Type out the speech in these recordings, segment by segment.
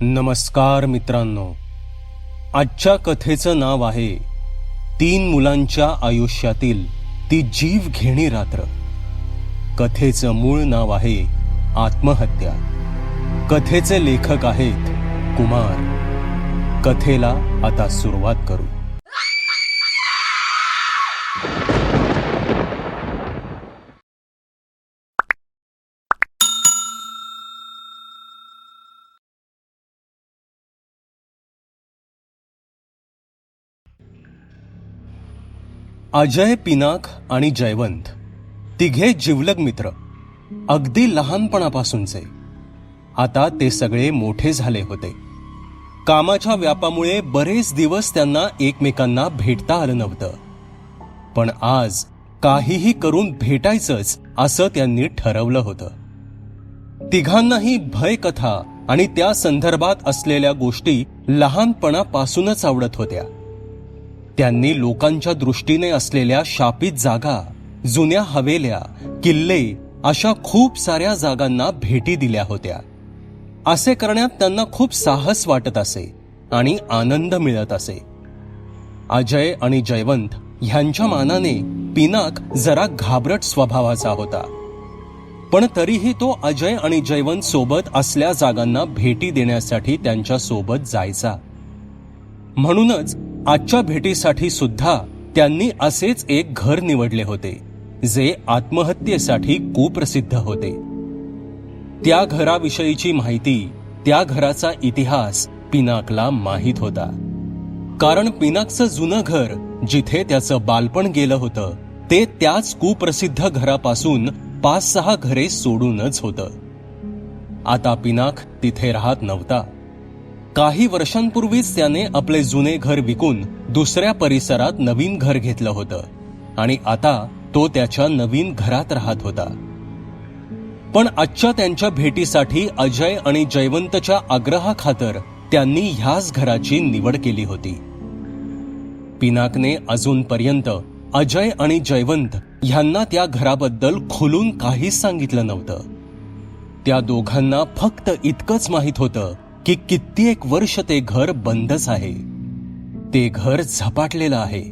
नमस्कार मित्रांनो. आजच्या कथेचं नाव आहे तीन मुलांच्या आयुष्यातील ती जीव घेणी रात्र. कथेचं मूळ नाव आहे आत्महत्या. कथेचे लेखक आहेत कुमार. कथेला आता सुरुवात करू. अजय पिनाक आणि जयवंत तिघे जिवलग मित्र अगदी लहानपणापासूनचे. आता ते सगळे मोठे झाले होते. कामाच्या व्यापामुळे बरेच दिवस त्यांना एकमेकांना भेटता आलं नव्हतं. पण आज काहीही करून भेटायचंच असं त्यांनी ठरवलं होतं. तिघांनाही भयकथा आणि त्या संदर्भात असलेल्या गोष्टी लहानपणापासूनच आवडत होत्या. त्यांनी लोकांच्या दृष्टीने असलेल्या शापित जागा जुन्या हवेल्या किल्ले अशा खूप साऱ्या जागांना भेटी दिल्या होत्या. असे करण्यात त्यांना खूप साहस वाटत असे आणि आनंद मिळत असे. अजय आणि जयवंत ह्यांच्या मानाने पिनाक जरा घाबरट स्वभावाचा होता. पण तरीही तो अजय आणि जयवंत सोबत असल्या जागांना भेटी देण्यासाठी त्यांच्यासोबत जायचा. म्हणूनच आजच्या भेटीसाठी सुद्धा त्यांनी असेच एक घर निवडले होते जे आत्महत्येसाठी कुप्रसिद्ध होते. त्या घराविषयीची माहिती त्या घराचा इतिहास पिनाकला माहीत होता. कारण पिनाकचं जुनं घर जिथे त्याचं बालपण गेलं होतं ते त्याच कुप्रसिद्ध घरापासून पाच सहा घरे सोडूनच होतं. आता पिनाक तिथे राहत नव्हता. काही वर्षांपूर्वीच त्याने आपले जुने घर विकून दुसऱ्या परिसरात नवीन घर घेतलं होतं. आणि आता तो त्याच्या नवीन घरात राहत होता. पण आजच्या त्यांच्या भेटीसाठी अजय आणि जयवंतच्या आग्रहाखातर त्यांनी ह्याच घराची निवड केली होती. पिनाकने अजूनपर्यंत अजय आणि जयवंत ह्यांना त्या घराबद्दल खुलून काहीच सांगितलं नव्हतं. त्या दोघांना फक्त इतकंच माहीत होतं की कित्येक वर्ष ते घर बंदच आहे. ते घर झपाटलेलं आहे.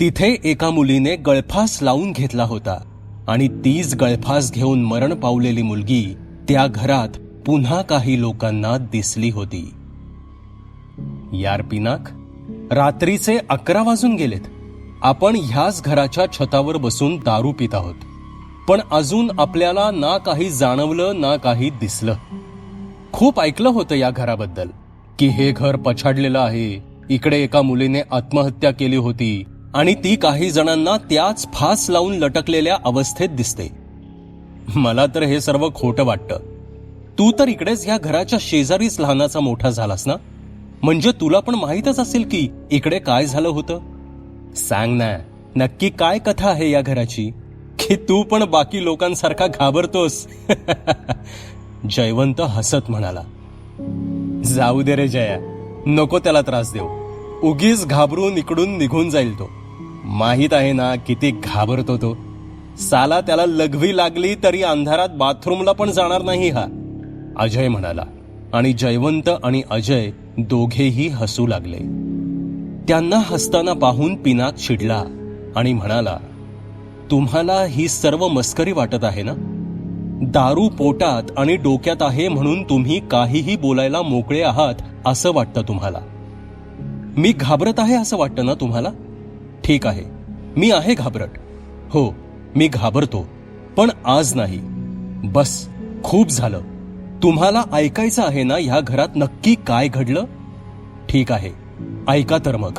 तिथे एका मुलीने गळफास लावून घेतला होता आणि तीच गळफास घेऊन मरण पावलेली मुलगी त्या घरात पुन्हा काही लोकांना दिसली होती. यार पिनाक रात्रीचे अकरा वाजून गेलेत. आपण ह्याच घराच्या छतावर बसून दारू पित आहोत. पण अजून आपल्याला ना काही जाणवलं ना काही दिसलं. खूप ऐकलं होतं या घराबद्दल की हे घर पछाडलेलं आहे इकडे एका मुलीने आत्महत्या केली होती आणि ती काही जणांना त्याच फास लावून लटकलेल्या अवस्थेत दिसते. मला तर हे सर्व खोटं वाटतं. तू तर इकडेच ह्या घराच्या शेजारीच लहानाचा मोठा झालास ना? म्हणजे तुला पण माहीतच असेल की इकडे काय झालं होतं? सांग ना नक्की काय कथा आहे या घराची? की तू पण बाकी लोकांसारखा घाबरतोस? जयवंत हसत म्हणाला जाऊ दे रे जया नको त्याला त्रास देऊ. उगीच घाबरून इकडून निघून जाईल तो. माहीत आहे ना किती घाबरतो तो. साला त्याला लघवी लागली तरी अंधारात बाथरूमला पण जाणार नाही हा. अजय म्हणाला आणि जयवंत आणि अजय दोघेही हसू लागले. त्यांना हसताना पाहून पिनाक चिडला आणि म्हणाला तुम्हाला ही सर्व मस्करी वाटत आहे ना? दारू पोटात आणि डोक्यात आहे म्हणून तुम्ही काहीही बोलायला मोकळे आहात असं वाटतं तुम्हाला. मी घाबरत आहे असं वाटतं ना तुम्हाला? ठीक आहे. मी आहे घाबरट. हो मी घाबरतो. पण आज नाही. बस खूप झालं. तुम्हाला ऐकायचं आहे ना ह्या घरात नक्की काय घडलं? ठीक आहे. ऐका तर मग.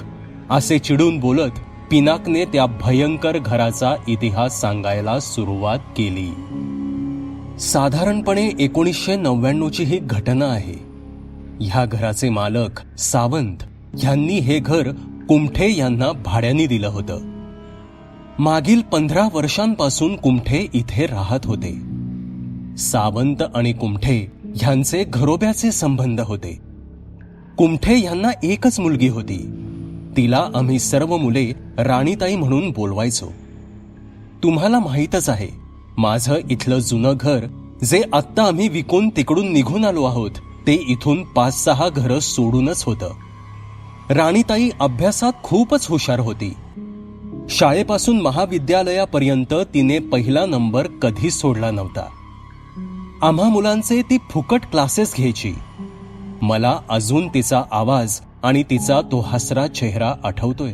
असे चिडून बोलत पिनाकने त्या भयंकर घराचा इतिहास सांगायला सुरुवात केली. साधारणपणे एकोणीसशे नव्याण्णवची ही घटना आहे. ह्या घराचे मालक सावंत यांनी हे घर कुमठे यांना भाड्याने दिलं होतं. मागील पंधरा वर्षांपासून कुमठे इथे राहत होते. सावंत आणि कुमठे ह्यांचे घरोब्याचे संबंध होते. कुमठे यांना एकच मुलगी होती. तिला आम्ही सर्व मुले राणीताई म्हणून बोलवायचो. तुम्हाला माहीतच आहे माझं इथलं जुनं घर जे आत्ता आम्ही विकून तिकडून निघून आलो आहोत ते इथून पाच सहा घरं सोडूनच होतं. राणीताई अभ्यासात खूपच हुशार होती. शाळेपासून महाविद्यालयापर्यंत तिने पहिला नंबर कधीच सोडला नव्हता. आम्हा मुलांचे ती फुकट क्लासेस घ्यायची. मला अजून तिचा आवाज आणि तिचा तो हसरा चेहरा आठवतोय.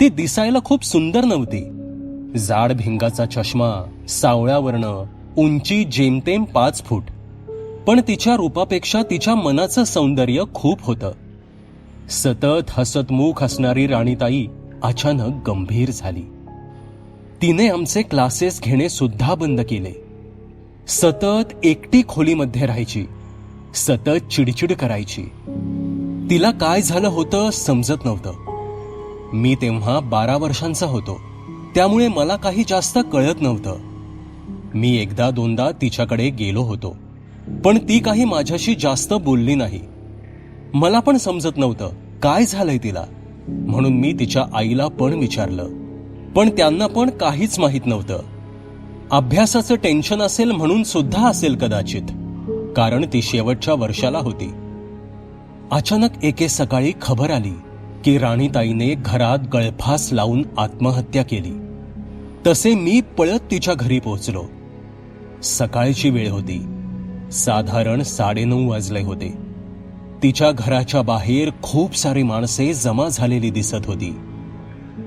ती दिसायला खूप सुंदर नव्हती. जाड भिंगाचा चष्मा सावळ्या वर्ण उंची जेमतेम पाच फूट. पण तिच्या रूपापेक्षा तिच्या मनाचं सौंदर्य खूप होतं. सतत हसतमुख असणारी राणीताई अचानक गंभीर झाली. तिने आमचे क्लासेस घेणे सुद्धा बंद केले. सतत एकटी खोलीमध्ये राहायची. सतत चिडचिड करायची. तिला काय झालं होतं समजत नव्हतं. मी तेव्हा बारा वर्षांचा होतो. त्यामुळे मला काही जास्त कळत नव्हतं. मी एकदा दोनदा तिच्याकडे गेलो होतो पण ती काही माझ्याशी जास्त बोलली नाही. मला पण समजत नव्हतं काय झालंय तिला म्हणून मी तिच्या आईला पण विचारलं. पण त्यांना पण काहीच माहीत नव्हतं. अभ्यासाचं टेन्शन असेल म्हणून सुद्धा असेल कदाचित कारण ती शेवटच्या वर्षाला होती. अचानक एके सकाळी खबर आली. की राणीताईने घरात गळफास लावून आत्महत्या केली. तसे मी पळत तिच्या घरी पोहोचलो. सकाळची वेळ होती. साधारण साडेनऊ वाजले होते. तिच्या घराच्या बाहेर खूप सारी माणसे जमा झालेली दिसत होती.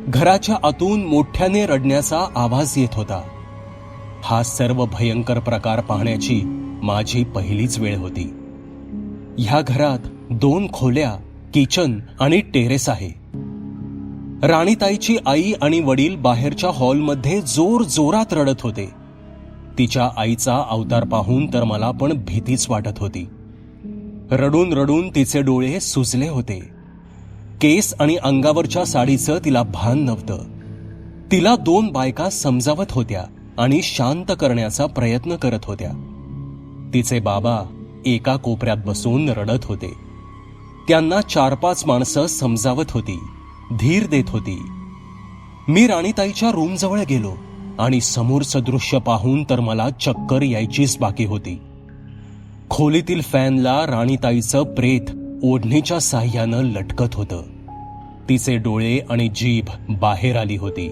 घराच्या आतून मोठ्याने रडण्याचा आवाज येत होता. हा सर्व भयंकर प्रकार पाहण्याची माझी पहिलीच वेळ होती. ह्या घरात दोन खोल्या किचन आणि टेरेस आहे. राणीताईची आई आणि वडील बाहेरच्या हॉलमध्ये जोर जोरात रडत होते. तिच्या आईचा अवतार पाहून तर मला पण भीतीच वाटत होती. रडून रडून तिचे डोळे सुजले होते. केस आणि अंगावरच्या साडीचं तिला भान नव्हतं. तिला दोन बायका समजावत होत्या आणि शांत करण्याचा प्रयत्न करत होत्या. तिचे बाबा एका कोपऱ्यात बसून रडत होते. त्यांना चार पाच माणसं समजावत होती. धीर देत होती. मी राणीताईच्या रूमजवळ गेलो आणि समोरचं दृश्य पाहून तर मला चक्कर यायचीच बाकी होती. खोलीतील फॅनला राणीताईचं प्रेत ओढणीच्या साह्यानं लटकत होतं. तिचे डोळे आणि जीभ बाहेर आली होती.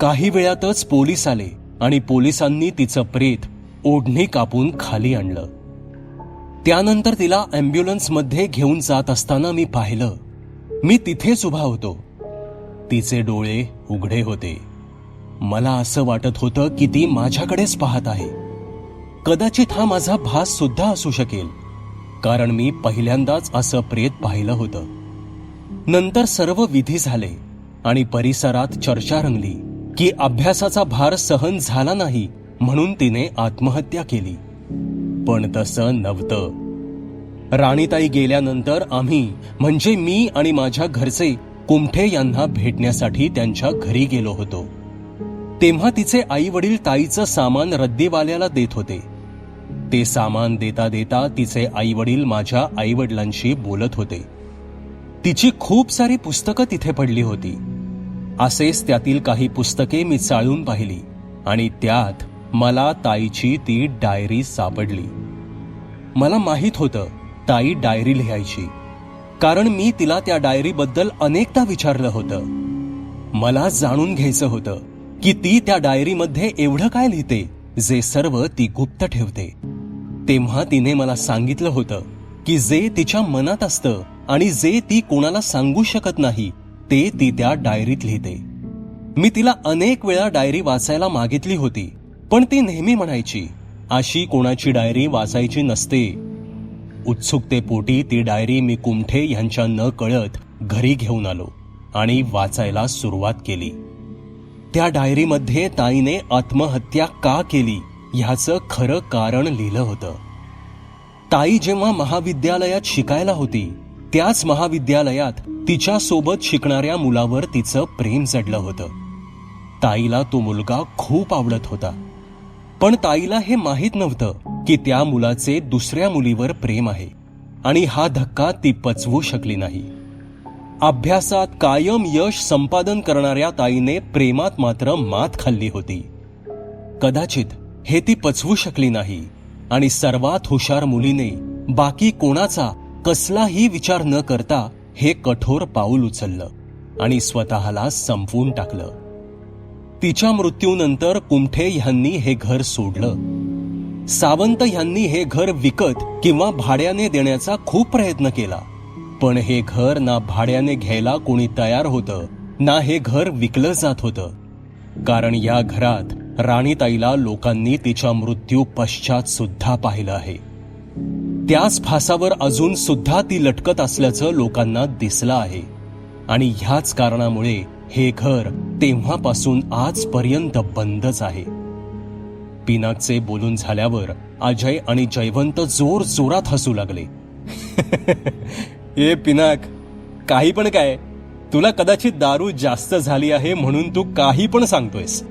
काही वेळातच पोलीस आले आणि पोलिसांनी तिचं प्रेत ओढणी कापून खाली आणलं. त्यानंतर तिला ॲम्ब्युलन्समध्ये घेऊन जात असताना मी पाहिलं. मी तिथेच उभा होतो. तिचे डोळे उघडे होते. मला असं वाटत होतं की ती माझ्याकडेच पाहत आहे. कदाचित हा माझा भास सुद्धा असू शकेल कारण मी पहिल्यांदाच असं प्रेत पाहिलं होतं. नंतर सर्व विधी झाले आणि परिसरात चर्चा रंगली की अभ्यासाचा भार सहन झाला नाही म्हणून तिने आत्महत्या केली. पण तसं नव्हतं. राणीताई गेल्यानंतर आम्ही म्हणजे मी आणि माझ्या घरचे कुमठे यांना भेटण्यासाठी त्यांच्या घरी गेलो होतो. तेव्हा तिचे आई वडील ताईचं सामान रद्दीवाल्याला देत होते. ते सामान देता देता तिचे आई वडील माझ्या आई वडिलांशी बोलत होते. तिची खूप सारी पुस्तकं तिथे पडली होती. असेच त्यातील काही पुस्तके मी चाळून पाहिली आणि त्यात मला ताईची ती डायरी सापडली. मला माहीत होतं ताई डायरी लिहायची कारण मी तिला त्या डायरीबद्दल अनेकदा विचारलं होतं. मला जाणून घ्यायचं होतं की ती त्या डायरीमध्ये एवढं काय लिहिते जे सर्व ती गुप्त ठेवते. तेव्हा तिने मला सांगितलं होतं की जे तिच्या मनात असतं आणि जे ती कोणाला सांगू शकत नाही ते ती त्या डायरीत लिहिते. मी तिला अनेक वेळा डायरी वाचायला मागितली होती पण ती नेहमी म्हणायची अशी कोणाची डायरी वाचायची नसते. उत्सुकतेपोटी ती डायरी मी कुमठे यांच्या न कळत घरी घेऊन आलो आणि वाचायला सुरुवात केली. त्या डायरीमध्ये ताईने आत्महत्या का केली ह्याचं खरं कारण लिहिलं होतं. ताई जेव्हा महाविद्यालयात शिकायला होती त्याच महाविद्यालयात तिच्या सोबत शिकणाऱ्या मुलावर तिचं प्रेम जडलं होतं. ताईला तो मुलगा खूप आवडत होता. पण ताईला हे माहीत नव्हतं की त्या मुलाचे दुसऱ्या मुलीवर प्रेम आहे आणि हा धक्का ती पचवू शकली नाही. अभ्यासात कायम यश संपादन करणाऱ्या ताईने प्रेमात मात्र मात खाल्ली होती. कदाचित हे ती पचवू शकली नाही आणि सर्वात हुशार मुलीने बाकी कोणाचा कसलाही विचार न करता हे कठोर पाऊल उचललं आणि स्वतःला संपवून टाकलं. तिच्या मृत्यूनंतर कुमठे ह्यांनी हे घर सोडलं. सावंत ह्यांनी हे घर विकत किंवा भाड्याने देण्याचा खूप प्रयत्न केला. पण हे घर ना भाड्याने घ्यायला कोणी तयार होतं ना हे घर विकलं जात होतं. कारण या घरात राणीताईला लोकांनी तिच्या मृत्यू पश्चात सुद्धा पाहिलं आहे. त्याच फासावर अजून सुद्धा ती लटकत असल्याचं लोकांना दिसलं आहे. आणि ह्याच कारणामुळे हे घर तेव्हापासून आजपर्यंत बंदच आहे. पिनाकचे बोलून झाल्यावर अजय आणि जयवंत जोर जोरात हसू लागले. ए पिनाक काही पण काय? तुला कदाचित दारू जास्त झाली आहे म्हणून तू काही पण सांगतोयस.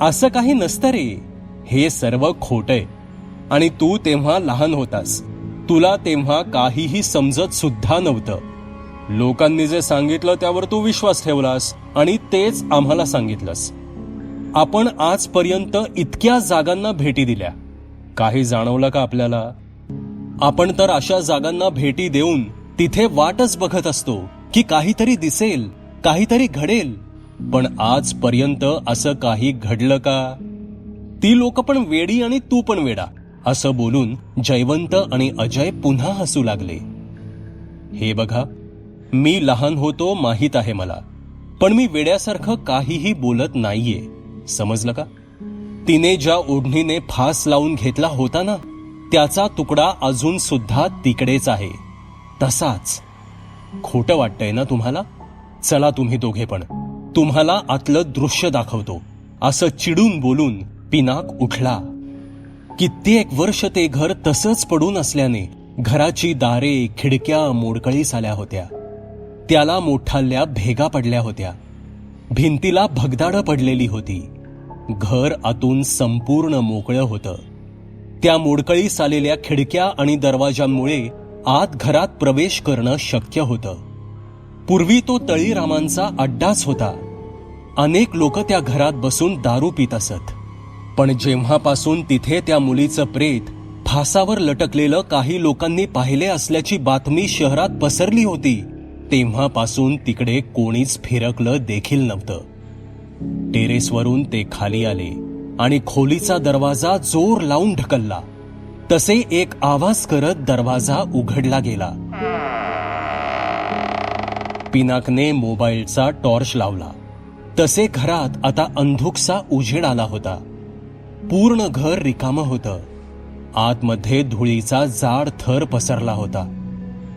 असं काही नसतं रे. हे सर्व खोटय आणि तू तेव्हा लहान होतास. तुला तेव्हा काहीही समजत सुद्धा नव्हतं. लोकांनी जे सांगितलं त्यावर तू विश्वास ठेवलास. आणि तेच आम्हाला सांगितलंस. आपण आजपर्यंत इतक्या जागांना भेटी दिल्या. काही जाणवलं का आपल्याला? आपण तर अशा जागांना भेटी देऊन तिथे वाटच बघत असतो की काहीतरी दिसेल काहीतरी घडेल. पण आजपर्यंत असं काही घडलं का? ती लोक पण वेडी आणि तू पण वेडा असं बोलून जयवंत आणि अजय पुन्हा हसू लागले. हे बघा मी लहान होतो माहीत आहे मला. पण मी वेड्यासारखं काहीही बोलत नाहीये. समजलं का? तिने ज्या ओढणीने फास लावून घेतला होता ना त्याचा तुकडा अजून सुद्धा तिकडेच आहे. तसाच. खोटं वाटतंय ना तुम्हाला? चला तुम्ही दोघे पण. तुम्हाला आतलं दृश्य दाखवतो. असं चिडून बोलून पिनाक उठला. कित्येक वर्ष ते घर तसंच पडून असल्याने घराची दारे खिडक्या मोडकळीस आल्या होत्या. त्याला मोठाल्या भेगा पडल्या होत्या. भिंतीला भगदाडं पडलेली होती. घर आतून संपूर्ण मोकळं होतं. त्या मोडकळीस आलेल्या खिडक्या आणि दरवाजांमुळे आत घरात प्रवेश करणं शक्य होतं. पूर्वी तो तळीरामांचा अड्डाच होता. अनेक लोक त्या घरात बसून दारू पित असत. पण जेव्हापासून तिथे त्या मुलीचं प्रेत फासावर लटकलेलं काही लोकांनी पाहिले असल्याची बातमी शहरात पसरली होती तेव्हापासून तिकडे कोणीच फिरकलं देखील नव्हतं. टेरेसवरून ते खाली आले आणि खोलीचा दरवाजा जोर लावून ढकलला. तसे एक आवाज करत दरवाजा उघडला गेला. पिनाकने मोबाईलचा टॉर्च लावला. तसे घरात आता अंधुकसा उजेड आला होता. पूर्ण घर रिकामं होतं. आतमध्ये धुळीचा जाड थर पसरला होता.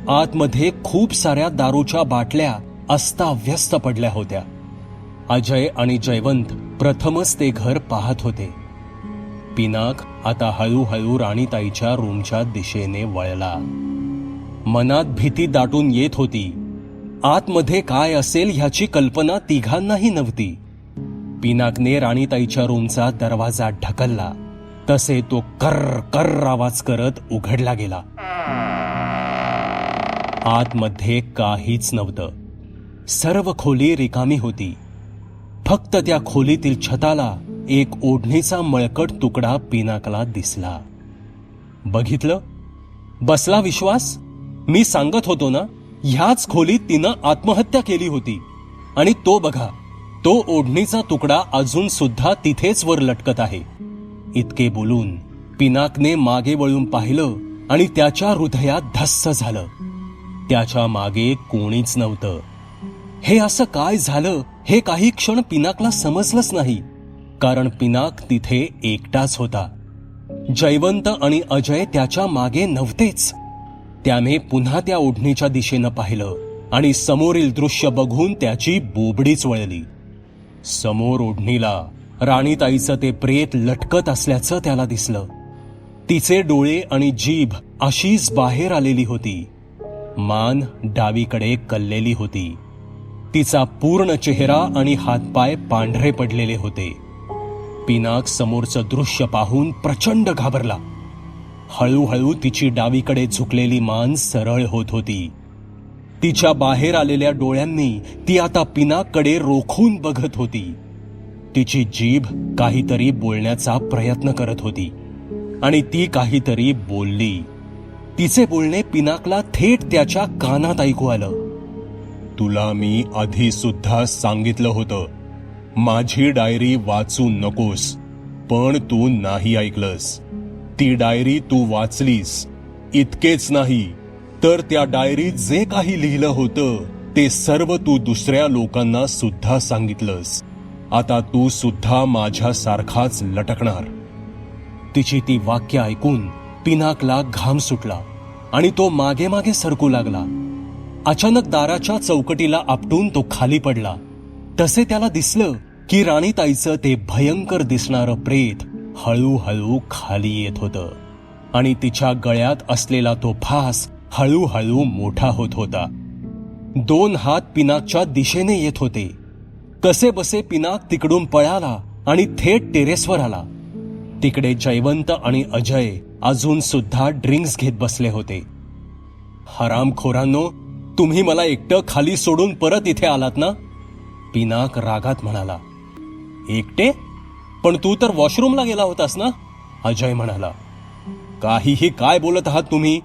आतमध्ये खूप साऱ्या दारूच्या बाटल्या अस्ताव्यस्त पडल्या होत्या. अजय आणि जयवंत प्रथमच ते घर पाहत होते. पिनाक आता हळूहळू राणीताईच्या रूमच्या दिशेने वळला. मनात भीती दाटून येत होती. आतमध्ये काय असेल ह्याची कल्पना तिघांनाही नव्हती. पिनाकने राणीताईच्या रूमचा दरवाजा ढकलला. तसे तो कर्र कर्र आवाज करत उघडला गेला. आतमध्ये काहीच नव्हतं. सर्व खोली रिकामी होती. फक्त त्या खोलीतील छताला एक ओढणीचा मळकट तुकडा पिनाकला दिसला. बघितलं? बसला विश्वास? मी सांगत होतो ना ह्याच खोलीत तिनं आत्महत्या केली होती. आणि तो बघा तो ओढणीचा तुकडा अजून सुद्धा तिथेच वर लटकत आहे. इतके बोलून पिनाकने मागे वळून पाहिलं आणि त्याच्या हृदयात धस्स झालं. त्याच्यामागे कोणीच नव्हतं. हे असं काय झालं हे काही क्षण पिनाकला समजलंच नाही. कारण पिनाक तिथे एकटाच होता. जयवंत आणि अजय त्याच्यामागे नव्हतेच. त्याने पुन्हा त्या ओढणीच्या दिशेनं पाहिलं आणि समोरील दृश्य बघून त्याची बोबडीच वळली. समोर ओढणीला राणीताईचं ते प्रेत लटकत असल्याचं त्याला दिसलं. तिचे डोळे आणि जीभ अशीच बाहेर आलेली होती. मान डावीकडे कललेली होती. तिचा पूर्ण चेहरा आणि हातपाय पांढरे पडलेले होते. पिनाक समोरचं दृश्य पाहून प्रचंड घाबरला. हळूहळू तिची डावीकडे झुकलेली मान सरळ होत होती. तिच्या बाहेर आलेल्या डोळ्यांनी ती आता पिनाककडे रोखून बघत होती. तिची जीभ काहीतरी बोलण्याचा प्रयत्न करत होती आणि ती काहीतरी बोलली. तिचे बोलणे पिनाकला थेट त्याच्या कानात ऐकू आलं. तुला मी आधी सुद्धा सांगितलं होतं माझी डायरी वाचू नकोस पण तू नाही ऐकलंस. ती डायरी तू वाचलीस इतकेच नाही तर त्या डायरीत जे काही लिहिलं होतं ते सर्व तू दुसऱ्या लोकांना सुद्धा सांगितलंस. आता तू सुद्धा माझ्यासारखाच लटकणार. तिची ती वाक्य ऐकून पिनाकला घाम सुटला आणि तो मागे मागे सरकू लागला. अचानक दाराच्या चौकटीला आपटून तो खाली पडला. तसे त्याला दिसलं की राणीताईचं ते भयंकर दिसणारं प्रेत हळूहळू खाली येत होतं आणि तिच्या गळ्यात असलेला तो फास हळूहळू मोठा होत होता. दोन हात पिनाकच्या दिशेने येत होते. कसे बसे पिनाक तिकडून पळाला आणि थेट टेरेसवर आला. तिकडे जयवंत आणि अजय अजून सुद्धा ड्रिंक्स घेत बसले होते. हरामखोरांनो तुम्ही मला एकटं खाली सोडून परत इथे आलात ना? पिनाक रागात म्हणाला. एकटे? पण तू तर वॉशरूमला गेला होतास ना? अजय म्हणाला. काहीही काय बोलत आहात तुम्ही?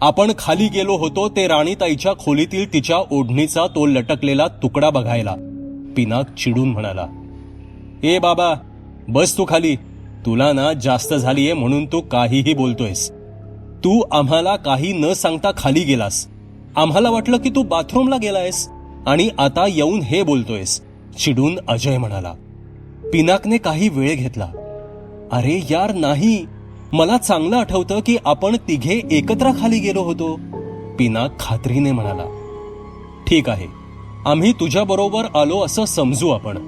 आपण खाली गेलो होतो ते राणीताईच्या खोलीतील तिच्या ओढणीचा तो लटकलेला तुकडा बघायला. पिनाक चिडून म्हणाला. ए बाबा बस तू खाली. तुला ना जास्त झालीये म्हणून तू काहीही बोलतोयस. तू आम्हाला काही न सांगता खाली गेलास. आम्हाला वाटलं की तू बाथरूमला गेलायस. आणि आता येऊन हे बोलतोयस चिडून अजय म्हणाला. पिनाकने काही वेळ घेतला. अरे यार नाही. मला चांगलं आठवतं की आपण तिघे एकत्र खाली गेलो होतो. पिनाक खात्रीने म्हणाला. ठीक आहे. आम्ही तुझ्या बरोबर आलो असं समजू आपण.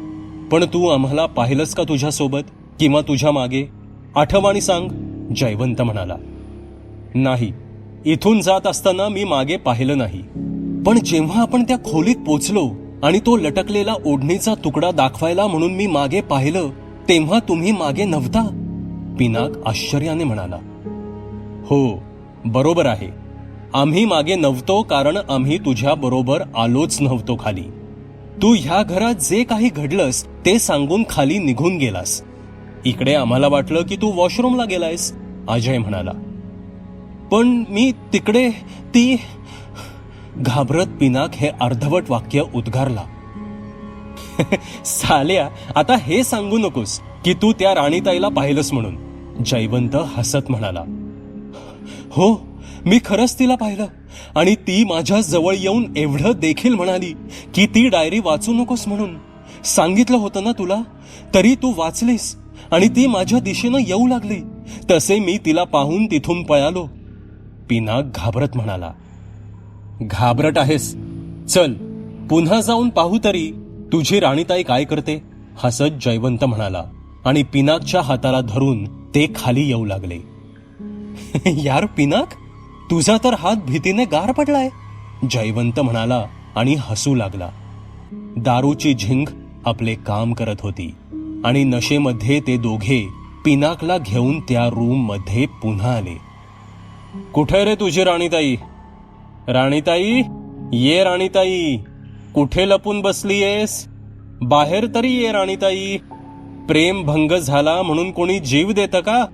पण तू आम्हाला पाहिलंस का तुझ्यासोबत? किंवा तुझ्या मागे आठवणी सांग जयवंत म्हणाला. नाही इथून जात असताना मी मागे पाहिलं नाही. पण जेव्हा आपण त्या खोलीत पोचलो आणि तो लटकलेला ओढणीचा तुकडा दाखवायला म्हणून मी मागे पाहिलं तेव्हा तुम्ही मागे नव्हता पिनाक आश्चर्याने म्हणाला. हो बरोबर आहे. आम्ही मागे नव्हतो कारण आम्ही तुझ्या बरोबर आलोच नव्हतो खाली. तू ह्या घरात जे काही घडलंस ते सांगून खाली निघून गेलास. इकडे आम्हाला वाटलं की तू वॉशरूमला गेलायस अजय म्हणाला. पण मी तिकडे ती घाबरत पिनाक हे अर्धवट वाक्य उद्गारला. साल्या आता हे सांगू नकोस की तू त्या राणीताईला पाहिलंस म्हणून जयवंत हसत म्हणाला. हो मी खरंच तिला पाहिलं आणि ती माझ्या जवळ येऊन एवढं देखील म्हणाली की ती डायरी वाचू नकोस म्हणून. सांगितलं होतं ना तुला तरी तू वाचलीस. आणि ती माझ्या दिशेनं येऊ लागली. तसे मी तिला पाहून तिथून पळालो. पिनाक घाबरत म्हणाला घाबरट आहेस. चल पुन्हा जाऊन पाहू तरी तुझी राणीताई काय करते. हसत जयवंत म्हणाला आणि पिनाकच्या हाताला धरून ते खाली येऊ लागले. यार पिनाक तुझा तर हात भीतीने गार पडलाय. जयवंत म्हणाला आणि हसू लागला. दारूची झिंग आपले काम करत होती. आणि नशेमध्ये ते दोघे पिनाकला घेऊन त्या रूममध्ये पुन्हा आले. कुठे रे तुझी राणीताई? राणीताई? ये राणीताई. कुठे लपून बसलीयेस? बाहेर तरी ये राणीताई. प्रेम भंग झाला म्हणून कोणी जीव देतं का?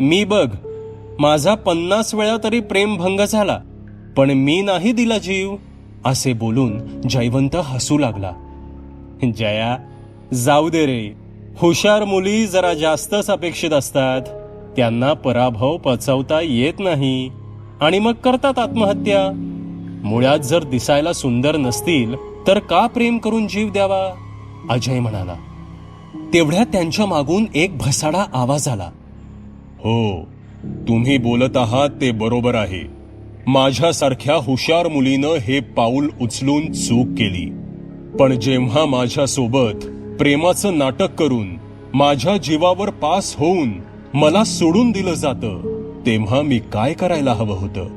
मी बघ. माझा पन्नास वेळा तरी प्रेम भंग झाला पण मी नाही दिला जीव असे बोलून जयवंत हसू लागला. जया जाऊ दे रे. हुशार मुली जरा जास्तच अपेक्षित असतात. त्यांना पराभव पचवता येत नाही. आणि मग करतात आत्महत्या. मुळात जर दिसायला सुंदर नसतील तर का प्रेम करून जीव द्यावा? अजय म्हणाला. तेवढ्यात त्यांच्या मागून एक भसाडा आवाज आला. हो तुम्ही बोलत आहात ते बरोबर आहे. माझ्यासारख्या हुशार मुलीनं हे पाऊल उचलून चूक केली. पण जेव्हा माझ्यासोबत प्रेमाचं नाटक करून माझ्या जीवावर पास होऊन मला सोडून दिलं जातं तेव्हा मी काय करायला हवं होतं?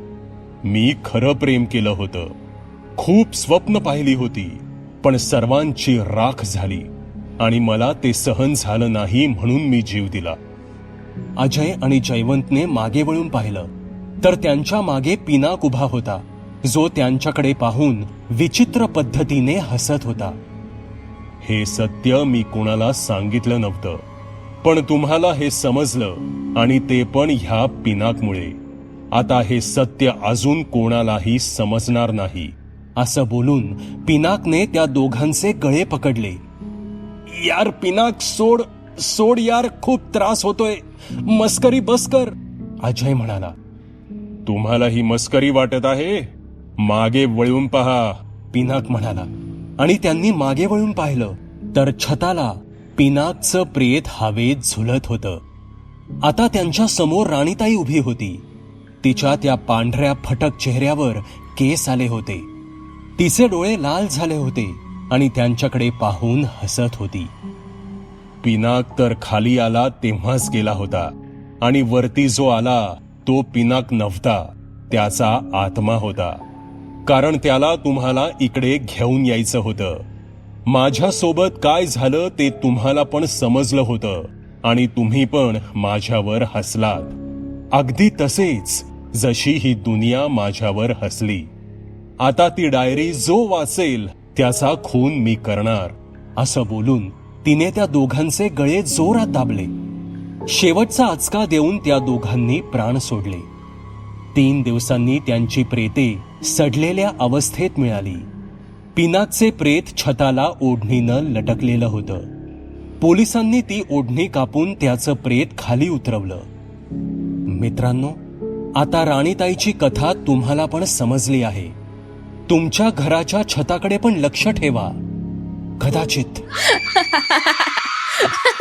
मी खरं प्रेम केलं होतं. खूप स्वप्न पाहिली होती पण सर्वांची राख झाली आणि मला ते सहन झालं नाही म्हणून मी जीव दिला. अजय आणि जयवंतने मागे वळून पाहिलं तर त्यांच्या मागे पिनाक उभा होता जो त्यांच्याकडे पाहून विचित्र पद्धतीने हसत होता. हे सत्य मी कोणाला सांगितलं नव्हतं. पण तुम्हाला हे समजलं आणि ते पण ह्या पिनाकमुळे. आता हे सत्य अजून कोणालाही समजणार नाही. असं बोलून पिनाकने त्या दोघांचे गळे पकडले. यार पिनाक सोड सोड यार खूप त्रास होतोय. मस्करी बस कर. अजय म्हणाला तुम्हाला ही मस्करी वाटत आहे? मागे वळून पहा. पिनाक म्हणाला आणि त्यांनी मागे वळून पाहिलं तर छताला पिनाकचं प्रेत हवेत झुलत होतं. आता त्यांच्यासमोर राणीताई उभी होती. तिच्या त्या पांढऱ्या फटक चेहऱ्यावर केस आले होते. तिचे डोळे लाल झाले होते आणि त्यांच्याकडे पाहून हसत होती. पिनाक तर खाली आला तेव्हाच गेला होता आणि वरती जो आला तो पिनाक नव्हता त्याचा आत्मा होता. कारण त्याला तुम्हाला इकडे घेऊन यायचं होतं. माझ्यासोबत काय झालं ते तुम्हाला पण समजलं होतं. आणि तुम्ही पण माझ्यावर हसलात. अगदी तसेच जशी ही दुनिया माझ्यावर हसली. आता ती डायरी जो वाचेल त्याचा खून मी करणार. असं बोलून तिने त्या दोघांचे गळे जोरात दाबले. शेवटचा आचका देऊन त्या दोघांनी प्राण सोडले. तीन दिवसांनी त्यांची प्रेते सडलेल्या अवस्थेत मिळाली. पिनाकचे प्रेत छताला ओढणीनं लटकलेलं होतं. पोलिसांनी ती ओढणी कापून त्याचं प्रेत खाली उतरवलं. मित्रांनो आता राणीताईची कथा तुम्हाला पण समजली आहे. तुमच्या घराच्या छताकडे पण लक्ष ठेवा. कदाचित.